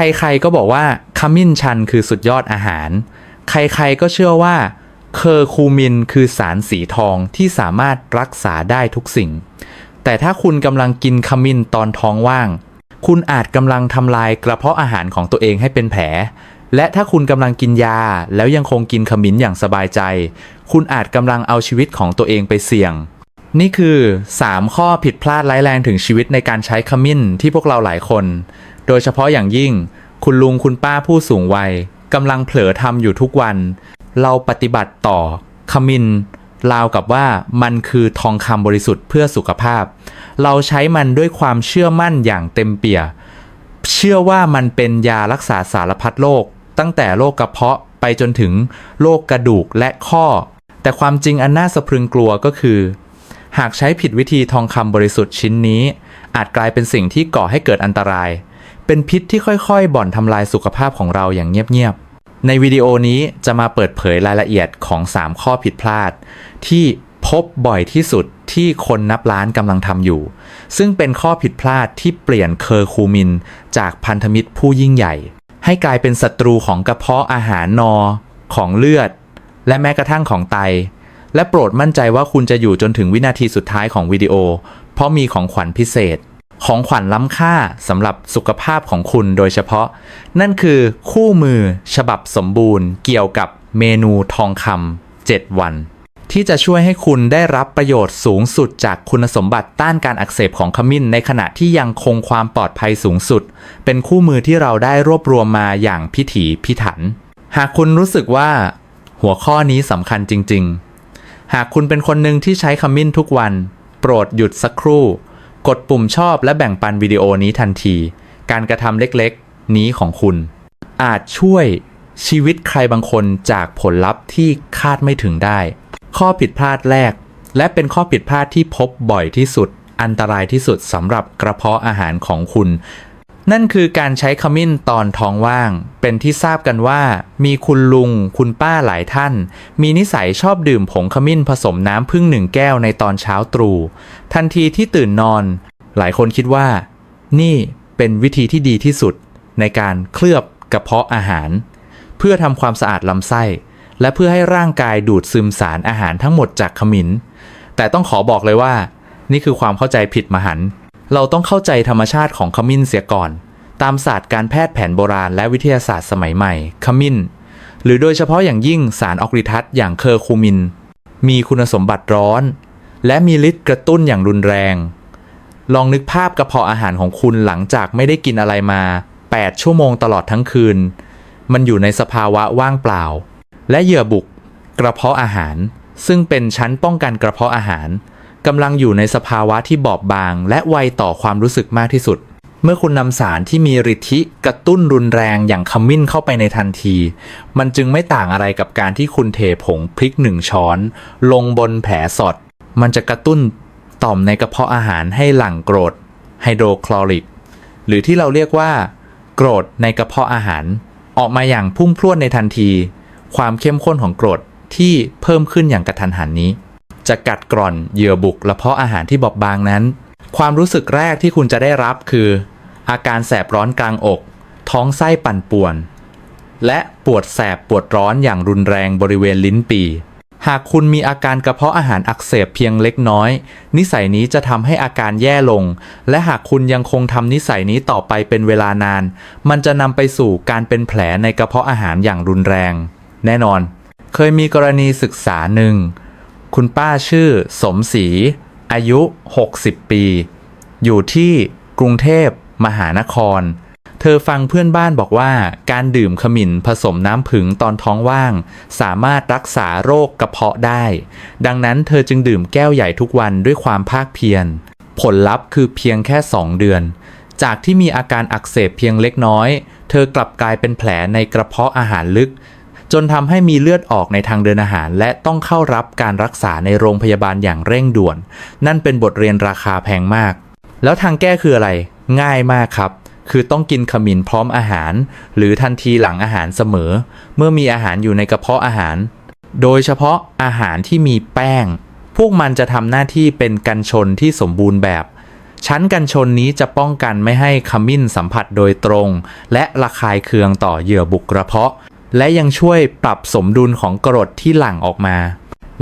ใครๆก็บอกว่าขมิ้นชันคือสุดยอดอาหาร ใครๆก็เชื่อว่าเคอร์คูมินคือสารสีทองที่สามารถรักษาได้ทุกสิ่ง แต่ถ้าคุณกำลังกินขมิ้นตอนท้องว่าง คุณอาจกำลังทำลายกระเพาะอาหารของตัวเองให้เป็นแผล และถ้าคุณกำลังกินยาแล้วยังคงกินขมิ้นอย่างสบายใจ คุณอาจกำลังเอาชีวิตของตัวเองไปเสี่ยง นี่คือ 3 ข้อผิดพลาดร้ายแรงถึงชีวิตในการใช้ขมิ้นที่พวกเราหลายคน โดยเฉพาะอย่างยิ่ง คุณลุงคุณป้าผู้สูงวัยกำลังเผลอทำอยู่ทุกวัน เราปฏิบัติต่อขมิ้นราวกับว่ามันคือทองคำบริสุทธิ์เพื่อสุขภาพ เราใช้มันด้วยความเชื่อมั่นอย่างเต็มเปี่ย เชื่อว่ามันเป็นยารักษาสารพัดโรคตั้งแต่โรคกระเพาะไปจนถึงโรคกระดูกและข้อ แต่ความจริงอันน่าสะพรึงกลัวก็คือ หากใช้ผิดวิธีทองคำบริสุทธิ์ชิ้นนี้ อาจกลายเป็นสิ่งที่ก่อให้เกิดอันตราย เป็นพิษที่ค่อยๆ บ่อนทำลายสุขภาพของเราอย่างเงียบๆ ในวิดีโอนี้จะมาเปิดเผยรายละเอียดของ 3 ข้อผิดพลาด ที่พบบ่อยที่สุดที่คนนับล้านกำลังทำอยู่ ซึ่งเป็นข้อผิดพลาดที่เปลี่ยนเคอร์คูมิน จากพันธมิตรผู้ยิ่งใหญ่ ให้กลายเป็นศัตรูของกระเพาะอาหารนอ ของเลือด และแม้กระทั่งของไต และโปรดมั่นใจว่าคุณจะอยู่จนถึงวินาทีสุดท้ายของวิดีโอ เพราะมีของขวัญพิเศษ ของขวัญล้ำค่าสำหรับสุขภาพของคุณโดยเฉพาะ นั่นคือคู่มือฉบับสมบูรณ์เกี่ยวกับเมนูทองคำ7 วัน ที่จะช่วยให้คุณได้รับประโยชน์สูงสุดจากคุณสมบัติต้านการอักเสบของขมิ้น ในขณะที่ยังคงความปลอดภัยสูงสุด เป็นคู่มือที่เราได้รวบรวมมาอย่างพิถีพิถัน หากคุณรู้สึกว่า หัวข้อนี้สำคัญจริง ๆ หากคุณเป็นคนหนึ่งที่ใช้ขมิ้นทุกวัน โปรดหยุดสักครู่ กดปุ่มชอบและแบ่งปันวิดีโอนี้ทันที การกระทำเล็กๆ นี้ของคุณ อาจช่วยชีวิตใครบางคนจากผลลัพธ์ที่คาดไม่ถึงได้ ข้อผิดพลาดแรก และเป็นข้อผิดพลาดที่พบบ่อยที่สุด อันตรายที่สุดสำหรับกระเพาะอาหารของคุณ นั่นคือการใช้ขมิ้นตอนท้องว่าง เป็นที่ทราบกันว่า มีคุณลุง คุณป้าหลายท่าน มีนิสัยชอบดื่มผงขมิ้นผสมน้ำพึ่งหนึ่งแก้วในตอนเช้าตรู่ทันทีที่ตื่นนอน หลายคนคิดว่า นี่เป็นวิธีที่ดีที่สุด ในการเคลือบกระเพาะอาหาร เพื่อทำความสะอาดลำไส้ และเพื่อให้ร่างกายดูดซึมสารอาหารทั้งหมดจากขมิ้น แต่ต้องขอบอกเลยว่า นี่คือความเข้าใจผิดมหันต์ เราต้องเข้าใจธรรมชาติของขมิ้นเสียก่อน ตามศาสตร์การแพทย์แผนโบราณและวิทยาศาสตร์สมัยใหม่ ขมิ้น หรือโดยเฉพาะอย่างยิ่งสารออกริทัสอย่างเคอร์คูมิน มีคุณสมบัติร้อน และมีฤทธิ์กระตุ้นอย่างรุนแรง ลองนึกภาพกระเพาะอาหารของคุณหลังจากไม่ได้กินอะไรมา 8 ชั่วโมงตลอดทั้งคืน มันอยู่ในสภาวะว่างเปล่า และเหยื่อบุก กระเพาะอาหาร ซึ่งเป็นชั้นป้องกันกระเพาะอาหาร กำลังอยู่ในสภาวะที่บอบบาง และไวต่อความรู้สึกมากที่สุด เมื่อคุณนำสารที่มีฤทธิกระตุ้นรุนแรงอย่างขมิ้นเข้าไปในทันที มันจึงไม่ต่างอะไรกับการที่คุณเทผงพริกหนึ่งช้อน ลงบนแผลสด มันจะกระตุ้นต่อมในกระเพาะอาหารให้หลั่งโกรดไฮโดรคลอริก หรือที่เราเรียกว่าโกรดในกระเพาะอาหาร ออกมาอย่างพุ่งพรวดในทันที ความเข้มข้นของโกรดที่เพิ่มขึ้นอย่างกระทันหันนี้ จะกัดกร่อนเหยื่อบุกกระเพาะอาหารที่บอบบางนั้น ความรู้สึกแรกที่คุณจะได้รับคือ อาการแสบร้อนกลางอก ท้องไส้ปั่นป่วน และปวดแสบปวดร้อนอย่างรุนแรงบริเวณลิ้นปีหากคุณมีอาการกระเพาะอาหารอักเสบเพียงเล็กน้อย นิสัยนี้จะทำให้อาการแย่ลง และหากคุณยังคงทำนิสัยนี้ต่อไปเป็นเวลานาน มันจะนำไปสู่การเป็นแผลในกระเพาะอาหารอย่างรุนแรง แน่นอน เคยมีกรณีศึกษาหนึ่ง คุณป้าชื่อสมศรีอายุ 60 ปี อยู่ที่กรุงเทพมหานคร เธอฟังเพื่อนบ้านบอกว่า การดื่มขมิ้นผสมน้ำผึ้งตอนท้องว่าง สามารถรักษาโรคกระเพาะได้ ดังนั้นเธอจึงดื่มแก้วใหญ่ทุกวันด้วยความภาคเพียร ผลลัพธ์คือเพียงแค่ 2 เดือน จากที่มีอาการอักเสบเพียงเล็กน้อย เธอกลับกลายเป็นแผลในกระเพาะอาหารลึก จนทำให้มีเลือดออกในทางเดินอาหาร และต้องเข้ารับการรักษาในโรงพยาบาลอย่างเร่งด่วน นั่นเป็นบทเรียนราคาแพงมาก แล้วทางแก้คืออะไร ง่ายมากครับ คือต้องกินขมิ้นพร้อมอาหาร หรือทันทีหลังอาหารเสมอ เมื่อมีอาหารอยู่ในกระเพาะอาหาร โดยเฉพาะอาหารที่มีแป้ง พวกมันจะทำหน้าที่เป็นกันชนที่สมบูรณ์แบบชั้นกันชนนี้จะป้องกันไม่ให้ขมิ้นสัมผัสโดยตรง และระคายเคืองต่อเหยื่อบุกกระเพาะ และยังช่วยปรับสมดุลของกรดที่หลั่งออกมา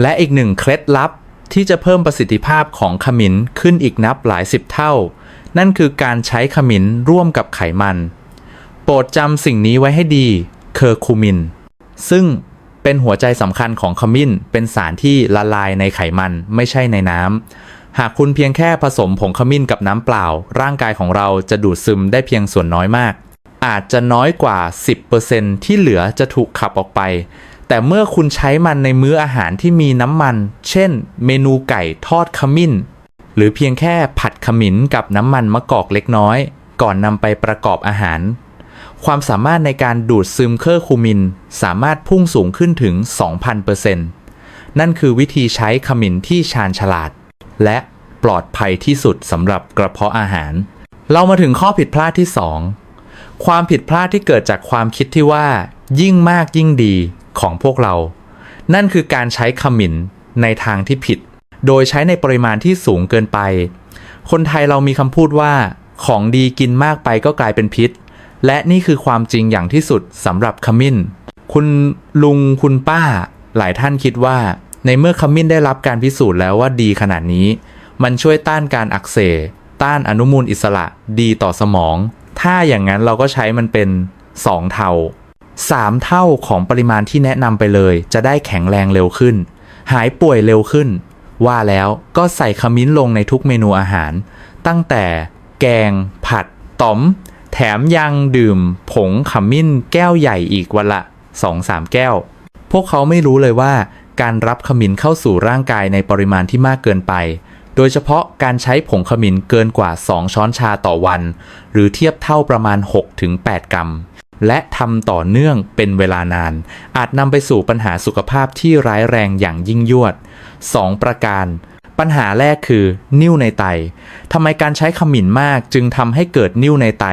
และอีกหนึ่งเคล็ดลับที่จะเพิ่มประสิทธิภาพของขมิ้นขึ้นอีกนับหลายสิบเท่า นั่นคือการใช้ขมิ้นร่วมกับไขมัน โปรดจำสิ่งนี้ไว้ให้ดี เคอร์คูมิน ซึ่งเป็นหัวใจสำคัญของขมิ้น เป็นสารที่ละลายในไขมันไม่ใช่ในน้ำ หากคุณเพียงแค่ผสมผงขมิ้นกับน้ำเปล่า ร่างกายของเราจะดูดซึมได้เพียงส่วนน้อยมาก อาจจะน้อยกว่า 10%ที่เหลือจะถูกขับออกไป แต่เมื่อคุณใช้มันในมื้ออาหารที่มีน้ำมัน เช่น เมนูไก่ทอดขมิ้น หรือเพียงแค่ผัดขมิ้นกับน้ำมันมะกอกเล็กน้อย ก่อนนำไปประกอบอาหาร ความสามารถในการดูดซึมเคอร์คูมิน สามารถพุ่งสูงขึ้นถึง 2,000%นั่นคือวิธีใช้ขมิ้นที่ชาญฉลาด และปลอดภัยที่สุดสำหรับกระเพาะอาหาร เรามาถึงข้อผิดพลาดที่ 2 ความผิดพลาดที่เกิดจากความคิดที่ว่า ยิ่งมากยิ่งดีของพวกเรา นั่นคือการใช้ขมิ้นในทางที่ผิด โดยใช้ในปริมาณที่สูงเกินไป คนไทยเรามีคำพูดว่า ของดีกินมากไปก็กลายเป็นพิษ และนี่คือความจริงอย่างที่สุดสำหรับขมิ้น คุณลุงคุณป้า หลายท่านคิดว่า ในเมื่อขมิ้นได้รับการพิสูจน์แล้วว่าดีขนาดนี้ มันช่วยต้านการอักเสบต้านอนุมูลอิสระดีต่อสมอง ถ้าอย่างนั้นเราก็ใช้มันเป็น 2 เท่า 3 เท่าของปริมาณที่แนะนำไปเลย จะได้แข็งแรงเร็วขึ้น หายป่วยเร็วขึ้น ว่าแล้วก็ใส่ขมิ้นลงในทุกเมนูอาหาร ตั้งแต่แกง ผัดต๋อมแถมยังดื่ม ผงขมิ้นแก้วใหญ่อีกวันละ 2-3 แก้ว พวกเขาไม่รู้เลยว่าการรับขมิ้นเข้าสู่ร่างกายในปริมาณที่มากเกินไป โดยเฉพาะการใช้ผงขมิ้นเกินกว่า 2 ช้อนชาต่อวัน หรือเทียบเท่าประมาณ 6-8 กรัม และทำต่อเนื่องเป็นเวลานาน อาจนำไปสู่ปัญหาสุขภาพที่ร้ายแรงอย่างยิ่งยวด 2 ประการปัญหาแรกคือ นิ่วในไต ทำไมการใช้ขมิ้นมากจึงทำให้เกิดนิ่วในไต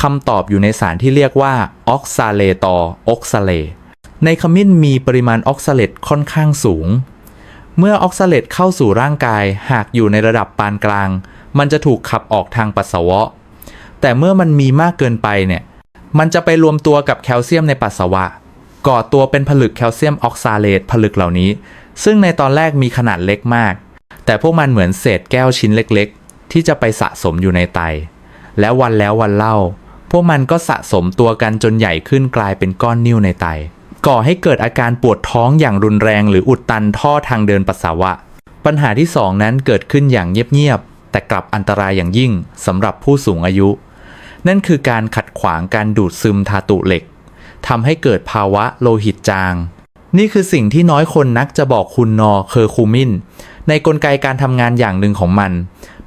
คำตอบอยู่ในสารที่เรียกว่าออกซาเลตอออกซาเล ในขมิ้นมีปริมาณออกซาเลตค่อนข้างสูง เมื่อออกซาเลตเข้าสู่ร่างกายหากอยู่ในระดับปานกลาง มันจะถูกขับออกทางปัสสาวะ แต่เมื่อมันมีมากเกินไปเนี่ย มันจะไปรวมตัวกับแคลเซียมในปัสสาวะ ก่อตัวเป็นผลึกแคลเซียมออกซาเลตผลึกเหล่านี้ ซึ่งในตอนแรกมีขนาดเล็กมาก แต่พวกมันเหมือนเศษแก้วชิ้นเล็กๆ ที่จะไปสะสมอยู่ในไต แล้ววันแล้ววันเล่า พวกมันก็สะสมตัวกันจนใหญ่ขึ้นกลายเป็นก้อนนิ่วในไต ก่อให้เกิดอาการปวดท้องอย่างรุนแรง หรืออุดตันท่อทางเดินปัสสาวะ ปัญหาที่สองนั้นเกิดขึ้นอย่างเงียบๆแต่กลับอันตรายอย่างยิ่งสำหรับผู้สูงอายุ นั่นคือการขัดขวางการดูดซึมธาตุเหล็กทำให้เกิดภาวะโลหิตจาง นี่คือสิ่งที่น้อยคนนักจะบอกคุณนอเคอร์คูมิน ในกลไกการทำงานอย่างหนึ่งของมัน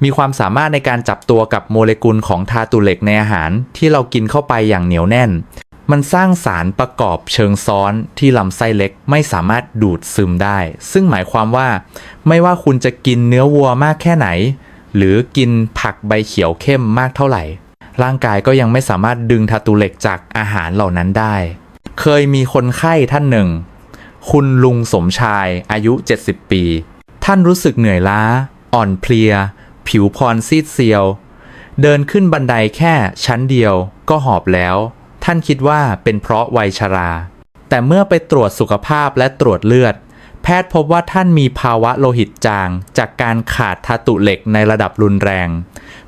มีความสามารถในการจับตัวกับโมเลกุลของธาตุเหล็กในอาหารที่เรากินเข้าไปอย่างเหนียวแน่น มันสร้างสารประกอบเชิงซ้อนที่ลำไส้เล็กไม่สามารถดูดซึมได้ ซึ่งหมายความว่า ไม่ว่าคุณจะกินเนื้อวัวมากแค่ไหน หรือกินผักใบเขียวเข้มมากเท่าไหร่ ร่างกายก็ยังไม่สามารถดึงธาตุเหล็กจากอาหารเหล่านั้นได้ เคยมีคนไข้ท่านหนึ่ง คุณลุงสมชายอายุ 70 ปี ท่านรู้สึกเหนื่อยล้า อ่อนเพลีย ผิวพรซีดเซียว เดินขึ้นบันไดแค่ชั้นเดียวก็หอบแล้ว ท่านคิดว่าเป็นเพราะวัยชรา แต่เมื่อไปตรวจสุขภาพและตรวจเลือด แพทย์พบว่าท่านมีภาวะโลหิตจาง จากการขาดธาตุเหล็กในระดับรุนแรง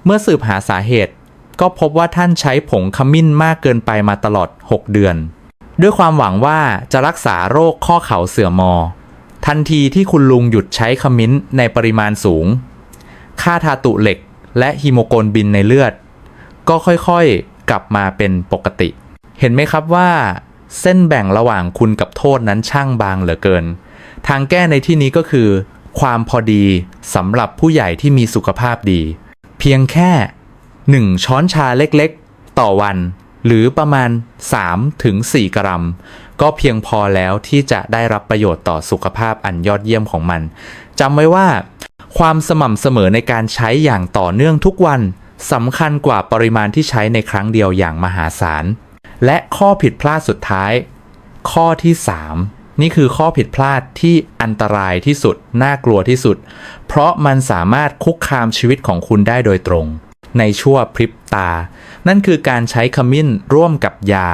เมื่อสืบหาสาเหตุ ก็พบว่าท่านใช้ผงขมิ้นมากเกินไปมาตลอด 6 เดือน ด้วยความหวังว่าจะรักษาโรคข้อเข่าเสื่อมมอ ทันทีที่คุณลุงหยุดใช้ขมิ้นในปริมาณสูง ค่าธาตุเหล็กและฮีโมโกลบินในเลือด ก็ค่อยๆกลับมาเป็นปกติ เห็นไหมครับว่าเส้นแบ่งระหว่างคุณกับโทษนั้นช่างบางเหลือเกิน ทางแก้ในที่นี้ก็คือ ความพอดีสำหรับผู้ใหญ่ที่มีสุขภาพดี เพียงแค่ 1 ช้อนชาเล็กๆ ต่อวัน หรือประมาณ 3-4กรัม ก็เพียงพอแล้วที่จะได้รับประโยชน์ต่อสุขภาพอันยอดเยี่ยมของมันจำไว้ว่า ความสม่ำเสมอในการใช้อย่างต่อเนื่องทุกวันสำคัญกว่าปริมาณที่ใช้ในครั้งเดียวอย่างมหาศาล และข้อผิดพลาดสุดท้าย ข้อที่ 3 นี่คือข้อผิดพลาดที่อันตรายที่สุด น่ากลัวที่สุด เพราะมันสามารถคุกคามชีวิตของคุณได้โดยตรง ในชั่วพริบตา นั่นคือการใช้ขมิ้นร่วมกับยา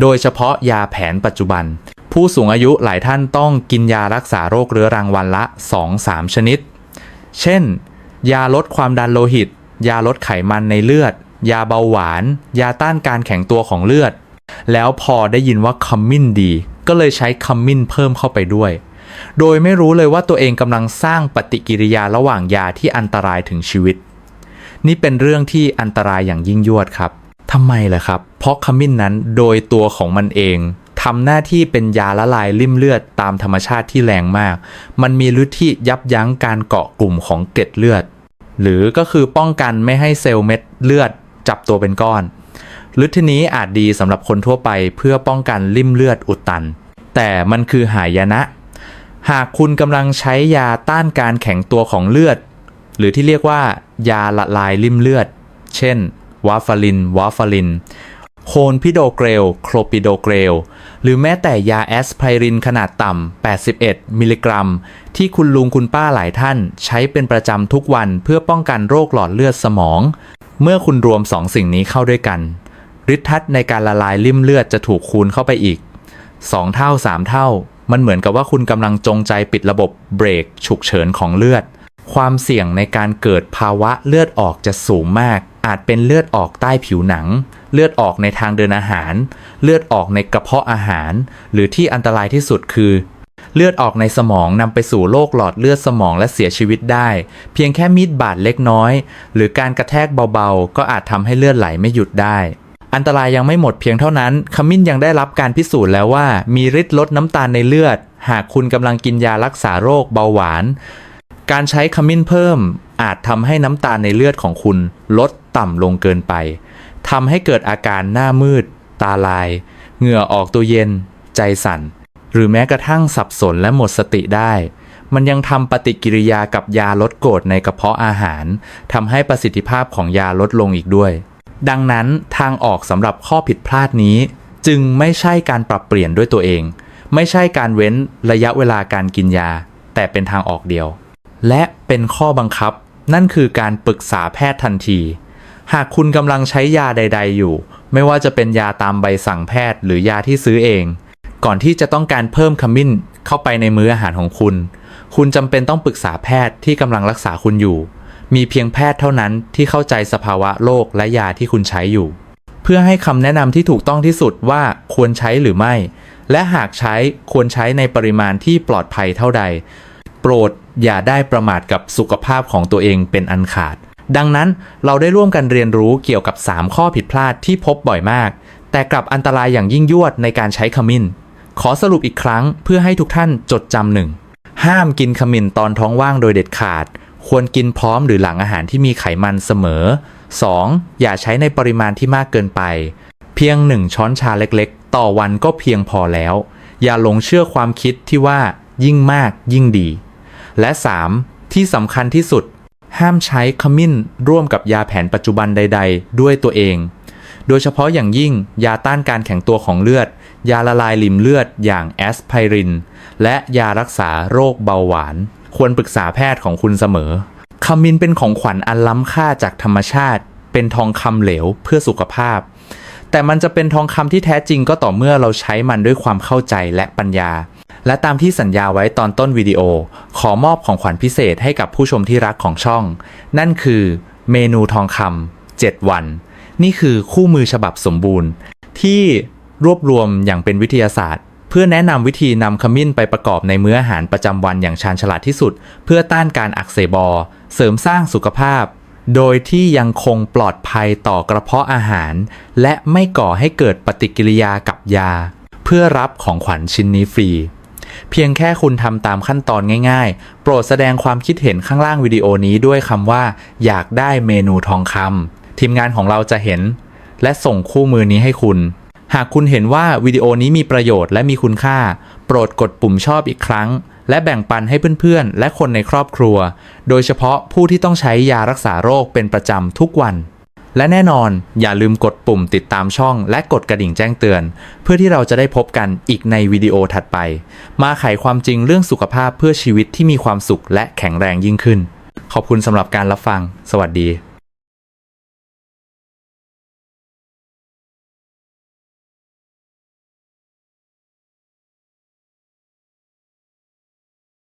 โดยเฉพาะยาแผนปัจจุบัน ผู้สูงอายุหลายท่านต้องกินยารักษาโรคเรื้อรังวันละ 2-3 ชนิด เช่น ยาลดความดันโลหิต ยาลดไขมันในเลือดยาเบาหวาน ยาต้านการแข็งตัวของเลือด แล้วพอได้ยินว่าขมิ้นดี ก็เลยใช้ขมิ้นเพิ่มเข้าไปด้วย โดยไม่รู้เลยว่าตัวเองกำลังสร้างปฏิกิริยาระหว่างยาที่อันตรายถึงชีวิต นี่เป็นเรื่องที่อันตรายอย่างยิ่งยวดครับทำไมล่ะครับ เพราะขมิ้นนั้นโดยตัวของมันเองทำหน้าที่เป็นยาละลายริ่มเลือดตามธรรมชาติที่แรงมาก มันมีฤทธิ์ที่ยับยั้งการเกาะกลุ่มของเกล็ดเลือด หรือก็คือป้องกันไม่ให้เซลล์เม็ดเลือดจับตัวเป็นก้อน ฤทธิ์นี้อาจดีสำหรับคนทั่วไปเพื่อป้องกันริ่มเลือดอุดตัน แต่มันคือหายนะ หากคุณกำลังใช้ยาต้านการแข็งตัวของเลือด หรือที่เรียกว่า ยาละลายริ่มเลือด เช่น วาฟาริน วาฟาริน โคนพิโดเกรล โครปิโดเกรล หรือแม้แต่ยาแอสไพรินขนาดต่ำ 81 มิลลิกรัม ที่คุณลุงคุณป้าหลายท่าน ใช้เป็นประจำทุกวันเพื่อป้องกันโรคหลอดเลือดสมอง เมื่อคุณรวมสองสิ่งนี้เข้าด้วยกัน ฤทธิ์ทัศน์ในการละลายริ่มเลือดจะถูกคูณเข้าไปอีก 2 เท่า 3 เท่า มันเหมือนกับว่าคุณกำลังจงใจปิดระบบเบรกฉุกเฉินของเลือด ความเสี่ยงในการเกิดภาวะเลือดออกจะสูงมาก อาจเป็นเลือดออกใต้ผิวหนัง เลือดออกในทางเดินอาหาร เลือดออกในกระเพาะอาหาร หรือที่อันตรายที่สุดคือ เลือดออกในสมองนำไปสู่โรคหลอดเลือดสมองและเสียชีวิตได้ เพียงแค่มีดบาดเล็กน้อย หรือการกระแทกเบาๆ ก็อาจทำให้เลือดไหลไม่หยุดได้ อันตรายยังไม่หมดเพียงเท่านั้น ขมิ้นยังได้รับการพิสูจน์แล้วว่า มีฤทธิ์ลดน้ำตาลในเลือด หากคุณกำลังกินยารักษาโรคเบาหวาน การใช้ขมิ้นเพิ่ม อาจทำให้น้ำตาลในเลือดของคุณ ลดต่ำลงเกินไปทำให้เกิดอาการหน้ามืด ตาลาย เหงื่อออกตัวเย็น ใจสั่น หรือแม้กระทั่งสับสนและหมดสติได้ มันยังทำปฏิกิริยากับยาลดโกรดในกระเพาะอาหารทำให้ประสิทธิภาพของยาลดลงอีกด้วย ดังนั้นทางออกสำหรับข้อผิดพลาดนี้ จึงไม่ใช่การปรับเปลี่ยนด้วยตัวเอง ไม่ใช่การเว้นระยะเวลาการกินยา แต่เป็นทางออกเดียว และเป็นข้อบังคับ นั่นคือการปรึกษาแพทย์ทันที หากคุณกำลังใช้ยาใด ๆ อยู่ ไม่ว่าจะเป็นยาตามใบสั่งแพทย์หรือยาที่ซื้อเอง ก่อนที่จะต้องการเพิ่มขมิ้นเข้าไปในมื้ออาหารของคุณ คุณจำเป็นต้องปรึกษาแพทย์ที่กำลังรักษาคุณอยู่ มีเพียงแพทย์เท่านั้นที่เข้าใจสภาวะโรคและยาที่คุณใช้อยู่ เพื่อให้คำแนะนำที่ถูกต้องที่สุดว่าควรใช้หรือไม่ และหากใช้ควรใช้ในปริมาณที่ปลอดภัยเท่าใด โปรดอย่าได้ประมาทกับสุขภาพของตัวเองเป็นอันขาด ดังนั้นเราได้ร่วมกันเรียนรู้เกี่ยวกับ 3 ข้อผิดพลาดที่พบบ่อยมาก แต่กลับอันตรายอย่างยิ่งยวดในการใช้ขมิ้น ขอสรุปอีกครั้งเพื่อให้ทุกท่านจดจำหนึ่งห้ามกินขมิ้นตอนท้องว่างโดยเด็ดขาด ควรกินพร้อมหรือหลังอาหารที่มีไขมันเสมอ 2. อย่าใช้ในปริมาณที่มากเกินไป เพียงหนึ่งช้อนชาเล็กๆ ต่อวันก็เพียงพอแล้ว อย่าหลงเชื่อความคิดที่ว่ายิ่งมากยิ่งดี และ 3. ที่สำคัญที่สุด ห้ามใช้ขมิ้นร่วมกับยาแผนปัจจุบันใด ๆ ด้วยตัวเอง โดยเฉพาะอย่างยิ่งยาต้านการแข็งตัวของเลือด ยาละลายลิ่มเลือดอย่างแอสไพริน และยารักษาโรคเบาหวาน ควรปรึกษาแพทย์ของคุณเสมอขมิ้นเป็นของขวัญอันล้ำค่าจากธรรมชาติ เป็นทองคำเหลวเพื่อสุขภาพ แต่มันจะเป็นทองคำที่แท้จริงก็ต่อเมื่อเราใช้มันด้วยความเข้าใจและปัญญา และตามที่สัญญาไว้ตอนต้นวิดีโอ ขอมอบของขวัญพิเศษให้กับผู้ชมที่รักของช่อง นั่นคือเมนูทองคำ7วัน นี่คือคู่มือฉบับสมบูรณ์ ที่รวบรวมอย่างเป็นวิทยาศาสตร์ เพื่อแนะนำวิธีนำขมิ้นไปประกอบในมื้ออาหารประจำวันอย่างชาญฉลาดที่สุด เพื่อต้านการอักเสบอ เสริมสร้างสุขภาพ โดยที่ยังคงปลอดภัยต่อกระเพาะอาหาร และไม่ก่อให้เกิดปฏิกิริยากับยา เพื่อรับของขวัญชิ้นนี้ฟรี เพียงแค่คุณทำตามขั้นตอนง่าย ๆ โปรดแสดงความคิดเห็นข้างล่างวิดีโอนี้ด้วยคำว่า อยากได้เมนูทองคำทีมงานของเราจะเห็น และส่งคู่มือนี้ให้คุณ หากคุณเห็นว่าวิดีโอนี้มีประโยชน์และมีคุณค่า โปรดกดปุ่มชอบอีกครั้ง และแบ่งปันให้เพื่อนๆ และคนในครอบครัว โดยเฉพาะผู้ที่ต้องใช้ยารักษาโรคเป็นประจำทุกวัน และแน่นอน อย่าลืมกดปุ่มติดตามช่องและกดกระดิ่งแจ้งเตือน เพื่อที่เราจะได้พบกันอีกในวิดีโอถัดไป มาไขความจริงเรื่องสุขภาพเพื่อชีวิตที่มีความสุขและแข็งแรงยิ่งขึ้น ขอบคุณสำหรับการรับฟัง สวัสดี